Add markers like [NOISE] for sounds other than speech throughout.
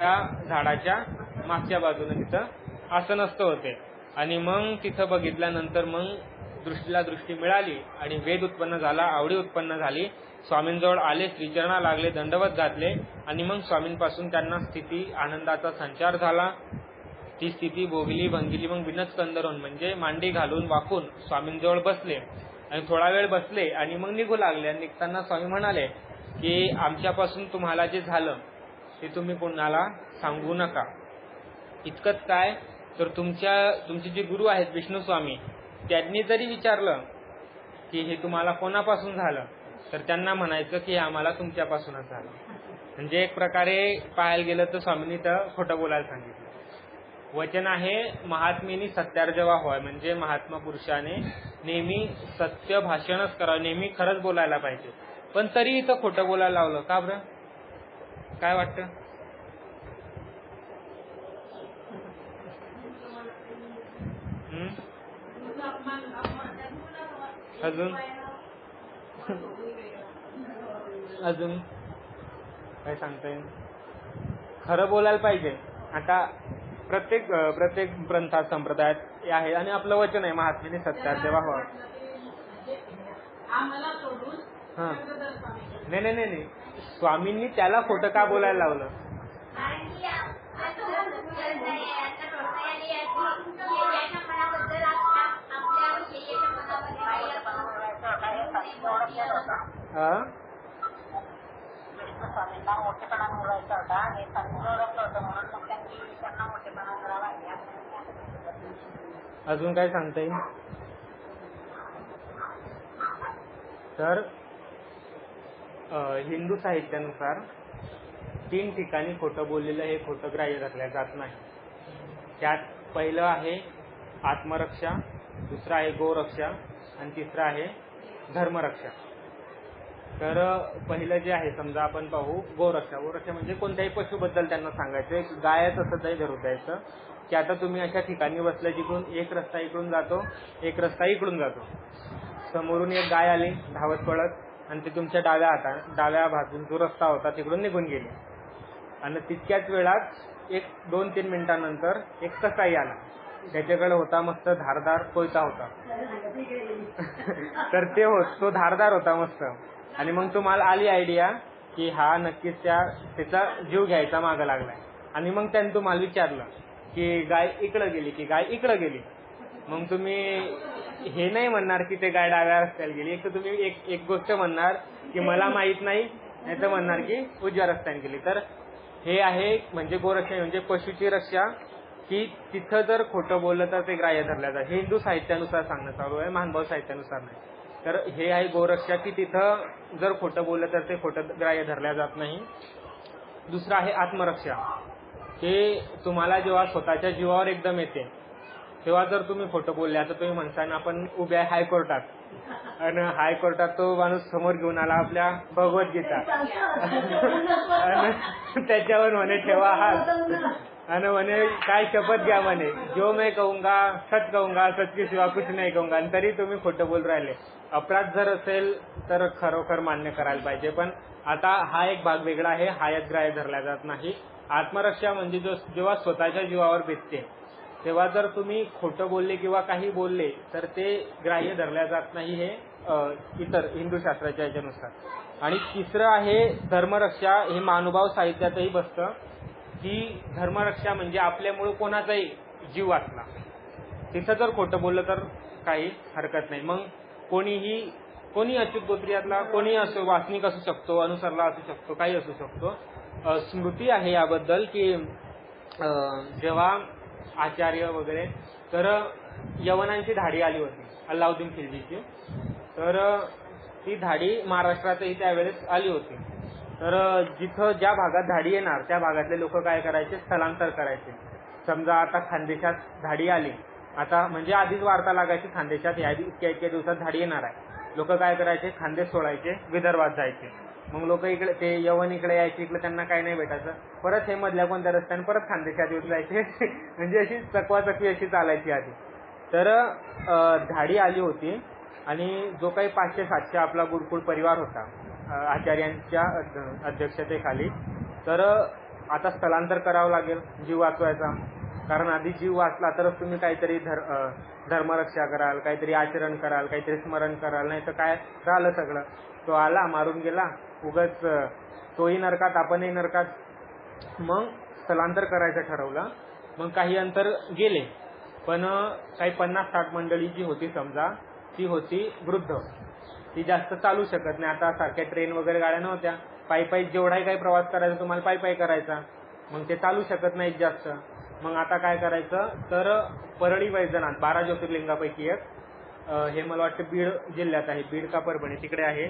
त्या झाडाच्या मागच्या बाजूने तिथं आसनस्थ होते. आणि मग तिथं बघितल्यानंतर मग दृष्टीला दृष्टी मिळाली आणि वेद उत्पन्न झाला आवडी उत्पन्न झाली. स्वामींजवळ आले श्रीचरणा लागले दंडवत घातले आणि मग स्वामींपासून त्यांना स्थिती आनंदाचा संचार झाला. ती स्थिती भोगली भंगिली मग विनच कंदरून म्हणजे मांडी घालून वाकून स्वामींजवळ बसले. आणि थोडा वेळ बसले आणि मग निघू लागले आणि निघताना स्वामी म्हणाले की आमच्यापासून तुम्हाला जे झालं ते तुम्ही कोणाला सांगू नका. इतकंच काय तर तुमच्या तुमचे जे गुरु आहेत विष्णू स्वामी त्यांनी जरी विचारलं की हे तुम्हाला कोणापासून झालं तर त्यांना म्हणायचं की हे आम्हाला तुमच्यापासूनच झालं. म्हणजे एक प्रकारे पाहायला गेलं तर स्वामींनी तर खोटं बोलायला सांगितलं. वचन आहे महात्मेनी सत्यार्जवा होय म्हणजे महात्मा पुरुषाने नेहमी सत्य भाषणच करावं नेहमी खरंच बोलायला पाहिजे. पण तरी इथं खोटं बोलायला लावलं. का बरं? काय वाटतं? अजून? अजून? काय सांगता येईल खरं बोलायला पाहिजे. आता प्रत्येक प्रत्येक ग्रंथात संप्रदायात आहे आणि आपलं वचन आहे व्हावं आम्हाला सोडून हा. नाही नाही नाही. स्वामींनी त्याला खोटं का बोलायला लावलं? अजून काय सांगता येईल? तर हिंदू साहित्यानुसार तीन ठिकाणी खोटं बोललेलं हे खोटं ग्राह्य धरल्या जात नाही. त्यात पहिलं आहे आत्मरक्षा दुसरं आहे गोरक्षा आणि तिसरं आहे धर्मरक्षा. तर पहिलं जे आहे समजा आपण पाहू गोरक्षा. गोरक्षा म्हणजे कोणत्याही पशुबद्दल त्यांना सांगायचं एक गाय तसं तरी धरू द्यायचं. की आता तुम्ही अशा ठिकाणी बसल्या जिकडून एक रस्ता इकडून जातो एक रस्ता इकडून जातो. समोरून एक गाय आली धावत पळत. आणि ते तुमच्या डाव्या हातात डाव्या बाजून जो रस्ता होता तिकडून निघून गेली. आणि तितक्याच वेळात एक दोन तीन मिनिटांनंतर एक कसाई आला. त्याच्याकडे होता मस्त धारदार कोयता होता. [LAUGHS] तर ते होत तो धारदार होता मस्त. आणि मग तुम्हाला आली आयडिया की हा नक्कीच त्या त्याचा जीव घ्यायचा मागं लागलाय. आणि मग त्याने तुम्हाला विचारलं की गाय इकडं गेली की गाय इकडं गेली. मग तुम्ही हे नाही म्हणणार की ते गाय डाव्या रस्त्याला गेली. एक तर तुम्ही एक एक गोष्ट म्हणणार की मला माहीत नाही नाही तर म्हणणार की उजव्या रस्त्याने गेली. तर हे आहे म्हणजे गोरक्षा म्हणजे पशुची रक्षा की तिथं जर खोटं बोललं तर ते ग्राह्य धरल्या जातं. हे हिंदू साहित्यानुसार सांगणं चालू आहे महानभाव साहित्यानुसार नाही. तर हे आहे गोरक्षा की तिथं जर खोटं बोललं तर ते खोटं ग्राह्य धरल्या जात नाही. दुसरं आहे आत्मरक्षा हे तुम्हाला जेव्हा स्वतःच्या जीवावर एकदम येते तेव्हा जर तुम्ही खोटं बोलले आता तुम्ही म्हणसान आपण उभे आहे हायकोर्टात. आणि हायकोर्टात तो माणूस समोर घेऊन आला आपल्या भगवद्गीता. आणि त्याच्यावर म्हणे ठेवा हात. आणि म्हणे काय शपथ घ्या म्हणे. जो मैं कहूंगा सच कहूंगा सच की शिवा कुछ नाही कहूंगा. आणि तरी तुम्ही खोटं बोल राहिले. अपराध जर असेल तर खरोखर मान्य करायला पाहिजे. पण आता हा एक भाग वेगळा आहे. हायत ग्राह्य धरला जात नाही. आत्मरक्षा म्हणजे जो जेव्हा स्वतःच्या जीवावर भेटते तेव्हा जर तुम्ही खोटं बोलले किंवा काही बोलले तर ते ग्राह्य धरल्या जात नाही हे अ, इतर हिंदू शास्त्राच्या याच्यानुसार. आणि तिसरं आहे धर्मरक्षा हे महानुभाव साहित्यातही बसतं की धर्मरक्षा म्हणजे आपल्यामुळे कोणाचाही जीव वाचला. तिथं जर खोटं बोललं तर काही हरकत नाही. मग कोणीही कोणी अच्युत गोत्रियातला कोणी असो वासनिक असू शकतो अनुसरला असू शकतो काही असू शकतो. अ, स्मृती आहे याबद्दल की अ, जेव्हा आचार्य वगैरे. तर यवनांची धाडी आली होती अल्लाउद्दीन खिलजीची. तर ती धाडी महाराष्ट्रातही त्यावेळेस आली होती. तर जिथं ज्या भागात धाडी येणार त्या भागातले लोक काय करायचे? स्थलांतर करायचे. समजा आता खानदेशात धाडी आली. आता म्हणजे आधीच वार्ता लागायची खानदेशात या इतक्या इतक्या दिवसात धाडी येणार आहे. लोक काय करायचे? खानदेश सोडायचे विदर्भात जायचे. मग लोक इकडे ते यवन इकडे यायचे इकडे त्यांना काही नाही भेटायचं. परत हे मधल्या कोणत्या रस्त्याने परत खानदेशात येऊन जायचे. [LAUGHS] म्हणजे अशी चकवाचकवी अशी चालायची आधी. तर धाडी आली होती आणि जो काही पाचशे सातशे आपला गुरुकुळ परिवार होता आचार्यांच्या अध्यक्षतेखाली. तर आता स्थलांतर करावं लागेल जीव वाचवायचा. कारण आधी जीव वाचला तरच तुम्ही काहीतरी धर धर्मरक्षा कराल काहीतरी आचरण कराल काहीतरी स्मरण कराल नाही तर काय? झालं सगळं. तो आला मारून गेला. उगाच तोही नरकात आपणही नरकात. मग स्थलांतर करायचं ठरवलं. मग काही अंतर गेले. पण काही पन्नास साठ मंडळी जी होती समजा ती होती वृद्ध. ती जास्त चालू शकत नाही. आता सारख्या ट्रेन वगैरे गाड्या नव्हत्या. पायी पायी जेवढाही काही प्रवास करायचा तुम्हाला पायी पायी करायचा. मग ते चालू शकत नाहीत जास्त. मग आता काय करायचं? तर परळी वैजनाथ बारा ज्योतिर्लिंगापैकी एक. हे मला वाटतं बीड जिल्ह्यात आहे. बीड का परभणी? तिकडे आहे.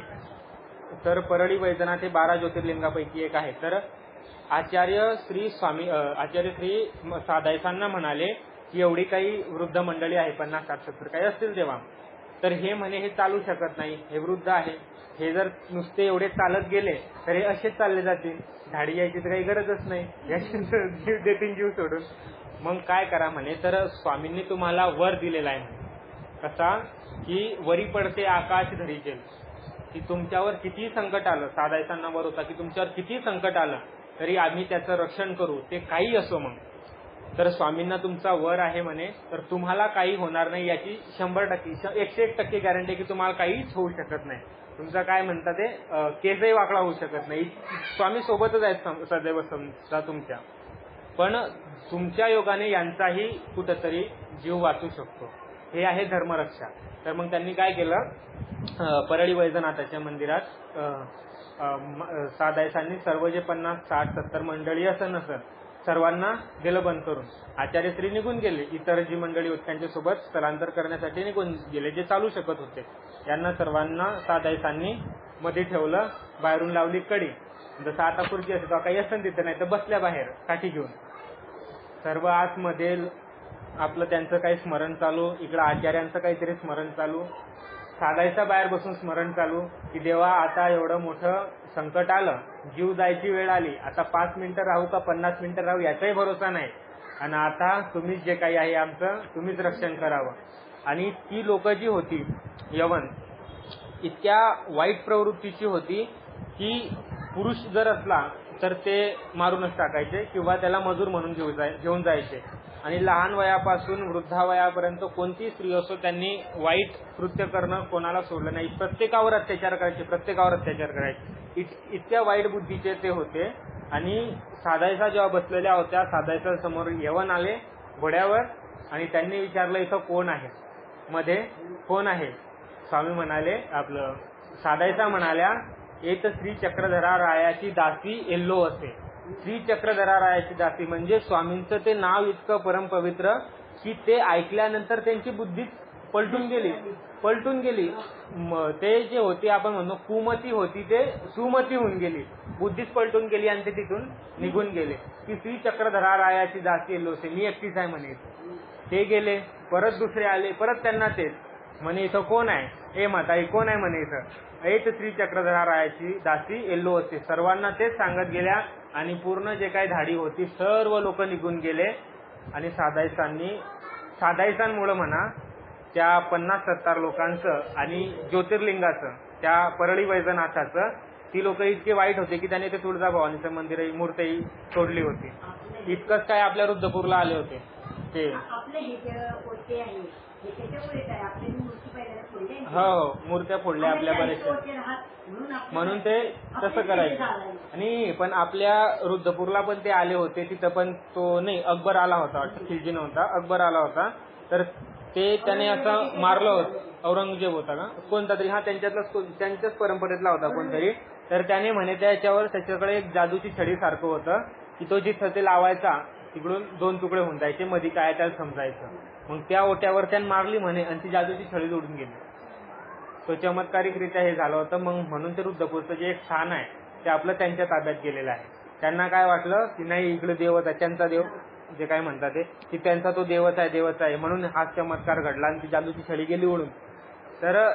तर परळी वैजनाथ हे बारा ज्योतिर्लिंगापैकी एक आहे. तर आचार्य श्री स्वामी आचार्य श्री सादायसांना म्हणाले की एवढी काही वृद्ध मंडळी आहे पन्नास साठ सत्तर काही असतील तेव्हा. तर हे म्हणे हे चालू शकत नाही. हे वृद्ध आहे. हे जर नुसते एवढे चालत गेले तर हे असेच चालले जातील. झाडी यायची तर काही गरजच नाही. याची जीव देतील जीव सोडून. मग काय करा म्हणे तर स्वामींनी तुम्हाला वर दिलेला आहे म्हणे. कसा? की वरी पडते आकाश धरीचेल. की तुमच्यावर किती संकट आलं? साधायचा वर होता की तुमच्यावर किती संकट आलं तरी आम्ही त्याचं रक्षण करू. ते काही असो मग. तर स्वामींना तुमचा वर आहे म्हणे तर तुम्हाला काही होणार नाही याची शंभर टक्के एकशे एक टक्के गॅरंटी की तुम्हाला काहीच होऊ शकत नाही. तुमचा काय म्हणतात ते केसही वाकडा होऊ शकत नाही. स्वामी सोबतच आहेत सदैव समजा तुमच्या. पण तुमच्या योगाने यांचाही कुठंतरी जीव वाचू शकतो. हे आहे धर्मरक्षा. तर मग त्यांनी काय केलं? परळी वैजनाथाच्या मंदिरात अं, साधायसांनी सर्व जे पन्नास साठ सत्तर मंडळी असं नसत सर्वांना दिलं बंद करून. आचार्य श्री निघून गेले. इतर जी मंडळी होती त्यांच्यासोबत स्थलांतर करण्यासाठी निघून गेले जे चालू शकत होते. यांना सर्वांना साधायसांनी मध्ये ठेवलं बाहेरून लावली कडी. जसं आता खुर्ची असेल काही असं तिथं नाही तर बसल्या बाहेर काठी घेऊन. सर्व आतमध्ये आपलं त्यांचं काही स्मरण चालू इकडं आचार्यांचं काहीतरी स्मरण चालू. साधायचा बाहेर बसून स्मरण चालू की देवा आता एवढं मोठं संकट आलं जीव जायची वेळ आली आता पाच मिनिटं राहू का पन्नास मिनिटं राहू याचाही भरोसा नाही. आणि आता तुम्हीच जे काही आहे आमचं तुम्हीच रक्षण करावं. आणि ती लोक जी होती यवन इतक्या वाईट प्रवृत्तीची होती की पुरुष जर असला तर ते मारूनच टाकायचे किंवा त्याला मजूर म्हणून जाय घेऊन जायचे. आणि लहान वयापासून वृद्धावयापर्यंत कोणती स्त्री असो त्यांनी वाईट कृत्य करणं कोणाला सोडलं नाही. प्रत्येकावर अत्याचार करायचे प्रत्येकावर अत्याचार करायचे. इत- इतक्या वाईट बुद्धीचे ते होते. आणि साधायचा जेव्हा बसलेल्या होत्या साधायचा समोर यवन आले घोड्यावर आणि त्यांनी विचारलं इथं कोण आहे? मध्ये कोण आहे? स्वामी म्हणाले आपलं साधायचा म्हणाल्या एक श्री चक्रधरा रायाची दासी एल्लो असे. श्री चक्रधरा रायाची दासी. म्हणजे स्वामींचं ते नाव इतकं परमपवित्र की ते ऐकल्यानंतर त्यांची बुद्धीच पलटून गेली. पलटून गेली. म- ते जे होती आपण म्हणतो कुमती होती ते सुमती होऊन गेली. बुद्धीच पलटून गेली आणि ते तिथून निघून गेले. की श्री चक्रधरारायाची दासी लोसे. मी एकटीच आहे म्हणे. ते गेले परत दुसरे आले परत त्यांना तेच. म्हणे इथं कोण आहे? ए माताई कोण आहे? म्हणे इथं. ऐत श्री चक्रधरारायाची दासी येल्लो असते सर्वांना तेच सांगत गेल्या. आणि पूर्ण जे काही धाडी होती सर्व लोक निघून गेले. आणि साधायसांनी साधायसांमुळं म्हणा त्या पन्नास सत्तर लोकांचं आणि ज्योतिर्लिंगाचं त्या परळी वैजनाथाचं ती लोक इतके वाईट होते की त्याने ते तुळजाभवानीचं मंदिरही मूर्तही सोडली होती. इतकंच काय आपल्या रुद्रपूरला आले होते. ते. आपले हे हे मूर्त्या फोडल्या आपल्या बऱ्याचशा. म्हणून ते तसं करायचं. आणि पण आपल्या रुद्रपूरला पण ते आले होते तिथं पण तो नाही अकबर आला होता वाटतं खिलजी नव्हता अकबर आला होता. तर ते त्याने असं मारलं होतं. औरंगजेब होता का? कोणता तरी हा त्यांच्यातलाच त्यांच्याच परंपरेतला होता कोणतरी. तर त्याने म्हणे त्याच्यावर त्याच्याकडे एक जादूची छडी सारखं होतं की तो जिथं ते लावायचा तिकडून दोन तुकडे होऊन जायचे मध्ये काय त्याला समजायचं. मग त्या ओट्यावर त्याने मारली म्हणे आणि ती जादूची छडी जोडून गेली. तो चमत्कारिकरित्या हे झालं होतं. मग म्हणून ते रुद्रपूरचं जे एक स्थान आहे ते आपलं त्यांच्या ताब्यात गेलेलं आहे. त्यांना काय वाटलं की नाही इकडे देवच आहे त्यांचा देव जे काय म्हणतात ते की त्यांचा तो देवच आहे देवच आहे. म्हणून हा चमत्कार घडला आणि ती जादूची छडी गेली उडून. तर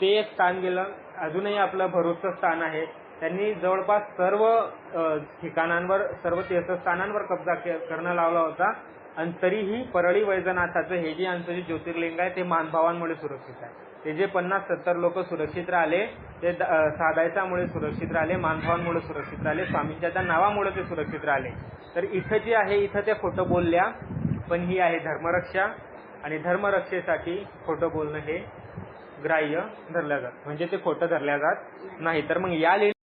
ते एक स्थान गेलं. अजूनही आपलं भरूचचं स्थान आहे. त्यांनी जवळपास सर्व ठिकाणांवर सर्व तीर्थस्थानांवर कब्जा करणं लावला होता. आणि तरीही परळी वैजनाथाचं हे जे आमचं जे ज्योतिर्लिंग आहे ते मानभावांमुळे सुरक्षित आहे. ते जे पन्नास सत्तर लोक सुरक्षित राहिले ते साधायचामुळे सुरक्षित राहिले मानभावांमुळे सुरक्षित राहिले स्वामींच्या त्या नावामुळे ते सुरक्षित राहिले. तर इथं जे आहे इथं त्या खोटं बोलल्या पण ही आहे धर्मरक्षा आणि धर्मरक्षेसाठी खोटं बोलणं हे ग्राह्य धरल्या जात. म्हणजे ते खोटं धरल्या जात नाही. तर मग या